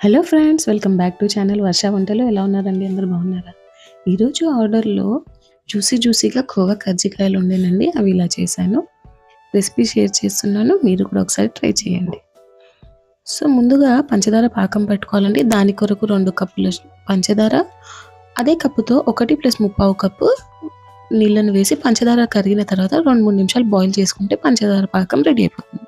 Hello friends welcome back to channel Varsha వంటలు. ఎలా ఉన్నారండి? అందరు బాగున్నారా? ఈరోజు ఆర్డర్లో జ్యూసీ జ్యూసీగా కోవా కజ్జికాయలు ఉండేనండి. అవి ఇలా చేశాను. రెసిపీ షేర్ చేస్తున్నాను. మీరు కూడా ఒకసారి ట్రై చేయండి. సో ముందుగా పంచదార పాకం పెట్టుకోవాలండి. దాని కొరకు రెండు కప్పుల పంచదార అదే కప్పుతో ఒకటి ప్లస్ ముప్పావు కప్పు నీళ్ళను వేసి పంచదార కరిగిన తర్వాత రెండు మూడు నిమిషాలు బాయిల్ చేసుకుంటే పంచదార పాకం రెడీ అయిపోతుంది.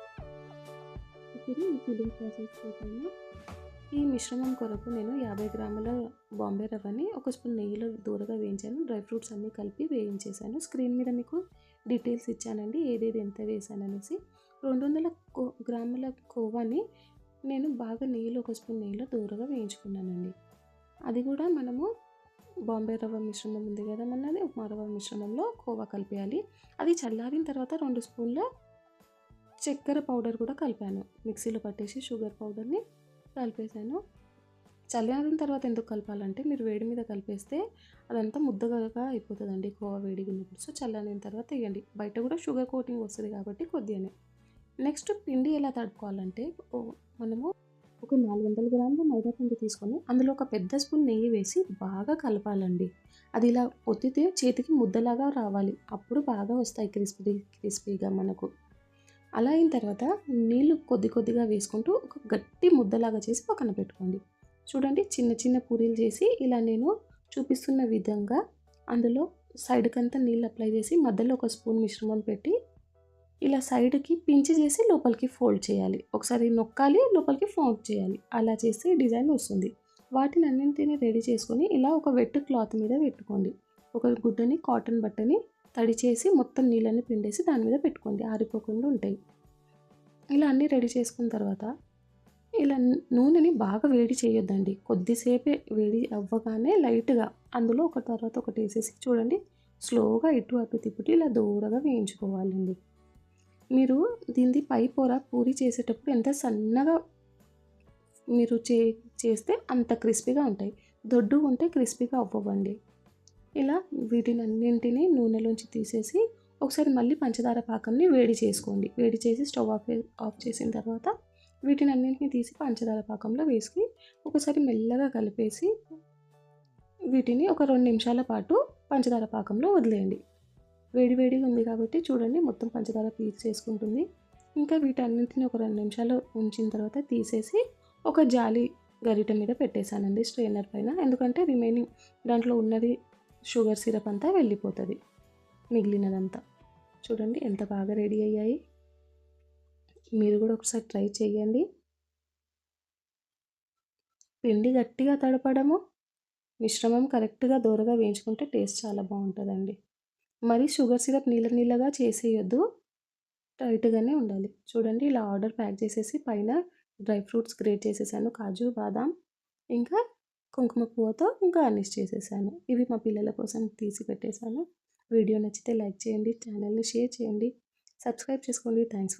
ఈ మిశ్రమం కొరకు నేను యాభై గ్రాముల బాంబే రవ్వని ఒక స్పూన్ నెయ్యిలో దూరగా వేయించాను. డ్రై ఫ్రూట్స్ అన్నీ కలిపి వేయించేశాను. స్క్రీన్ మీద మీకు డీటెయిల్స్ ఇచ్చానండి ఏదేది ఎంత వేసాను అనేసి. రెండు వందల కో గ్రాముల కోవాని నేను బాగా నెయ్యిలో ఒక స్పూన్ నెయ్యిలో దూరగా వేయించుకున్నానండి. అది కూడా మనము బాంబే రవ్వ మిశ్రమం ఉంది కదా మనది ఉప్మా రవ్వ మిశ్రమంలో కోవా కలిపేయాలి. అది చల్లారిన తర్వాత రెండు స్పూన్ల చక్కెర పౌడర్ కూడా కలిపాను. మిక్సీలో పట్టేసి షుగర్ పౌడర్ని కలిపేసాను చల్లారిన తర్వాత ఎందుకు కలపాలంటే మీరు వేడి మీద కలిపేస్తే అదంతా ముద్దగా అయిపోతుందండి కోవా ఉన్నప్పుడు. సో చల్లారిన తర్వాత వేయండి. బయట కూడా షుగర్ కోటింగ్ వస్తుంది కాబట్టి కొద్దిగానే. నెక్స్ట్ పిండి ఎలా తడుపుకోవాలంటే మనము ఒక నాలుగు వందల గ్రాముల మైదా పిండి తీసుకొని అందులో ఒక పెద్ద స్పూన్ నెయ్యి వేసి బాగా కలపాలండి. అది ఇలా ఒత్తితే చేతికి ముద్దలాగా రావాలి. అప్పుడు బాగా వస్తాయి క్రిస్పీ క్రిస్పీగా మనకు. అలా అయిన తర్వాత నీళ్ళు కొద్ది కొద్దిగా వేసుకుంటూ ఒక గట్టి ముద్దలాగా చేసి పక్కన పెట్టుకోండి. చూడండి చిన్న చిన్న పూరీలు చేసి ఇలా నేను చూపిస్తున్న విధంగా అందులో సైడ్కంతా నీళ్ళు అప్లై చేసి మధ్యలో ఒక స్పూన్ మిశ్రమం పెట్టి ఇలా సైడ్కి పించి చేసి లోపలికి ఫోల్డ్ చేయాలి. ఒకసారి నొక్కాలి లోపలికి ఫోల్డ్ చేయాలి. అలా చేస్తే డిజైన్ వస్తుంది. వాటిని అన్నింటినీ రెడీ చేసుకొని ఇలా ఒక వెట్ క్లాత్ మీద పెట్టుకోండి. ఒక గుడ్డని కాటన్ బట్టని తడి చేసి మొత్తం నీళ్ళని పిండేసి దాని మీద పెట్టుకోండి. ఆరిపోకుండా ఉంటాయి. ఇలా అన్నీ రెడీ చేసుకున్న తర్వాత ఇలా నూనెని బాగా వేడి చేయొద్దండి. కొద్దిసేపే వేడి అవ్వగానే లైట్గా అందులో ఒక తర్వాత ఒకటి వేసేసి చూడండి. స్లోగా ఇటు అటు తిప్పుటి ఇలా దూరగా వేయించుకోవాలండి. మీరు దీన్ని పై పొర పూరి చేసేటప్పుడు ఎంత సన్నగా మీరు చే చేస్తే అంత క్రిస్పీగా ఉంటాయి. దొడ్డు ఉంటే క్రిస్పీగా అవ్వవండి. ఇలా వీటిని అన్నింటినీ నూనెలోంచి తీసేసి ఒకసారి మళ్ళీ పంచదార పాకంని వేడి చేసుకోండి. వేడి చేసి స్టవ్ ఆఫ్ ఆఫ్ చేసిన తర్వాత వీటిని అన్నింటినీ తీసి పంచదార పాకంలో వేసి ఒకసారి మెల్లగా కలిపేసి వీటిని ఒక రెండు నిమిషాల పాటు పంచదార పాకంలో వదిలేయండి. వేడి వేడిగా ఉంది కాబట్టి చూడండి మొత్తం పంచదార పీస్ చేసుకుంటుంది. ఇంకా వీటన్నింటిని ఒక రెండు నిమిషాలు ఉంచిన తర్వాత తీసేసి ఒక జాలి గరిట మీద పెట్టేశానండి స్ట్రైనర్ పైన. ఎందుకంటే రిమైనింగ్ దాంట్లో ఉన్నది షుగర్ సిరప్ అంతా వెళ్ళిపోతుంది. మిగిలినదంతా. చూడండి ఎంత బాగా రెడీ అయ్యాయి. మీరు కూడా ఒకసారి ట్రై చేయండి. పిండి గట్టిగా తడపడము మిశ్రమం కరెక్ట్గా దూరగా వేయించుకుంటే టేస్ట్ చాలా బాగుంటుందండి. మరి షుగర్ సిరప్ నీళ్ళ నీళ్ళగా చేసేయొద్దు టైట్గానే ఉండాలి. చూడండి ఇలా ఆర్డర్ ప్యాక్ చేసేసి పైన డ్రై ఫ్రూట్స్ గ్రేట్ చేసేసాను కాజు బాదాం. ఇంకా కుంకుమ పువ్వుతో గార్నిష్ చేసేసాను. ఇవి మా పిల్లల కోసం తీసి పెట్టేశాను వీడియో నచ్చితే లైక్ చేయండి ఛానల్ని షేర్ చేయండి. సబ్స్క్రైబ్ చేసుకోండి. థ్యాంక్స్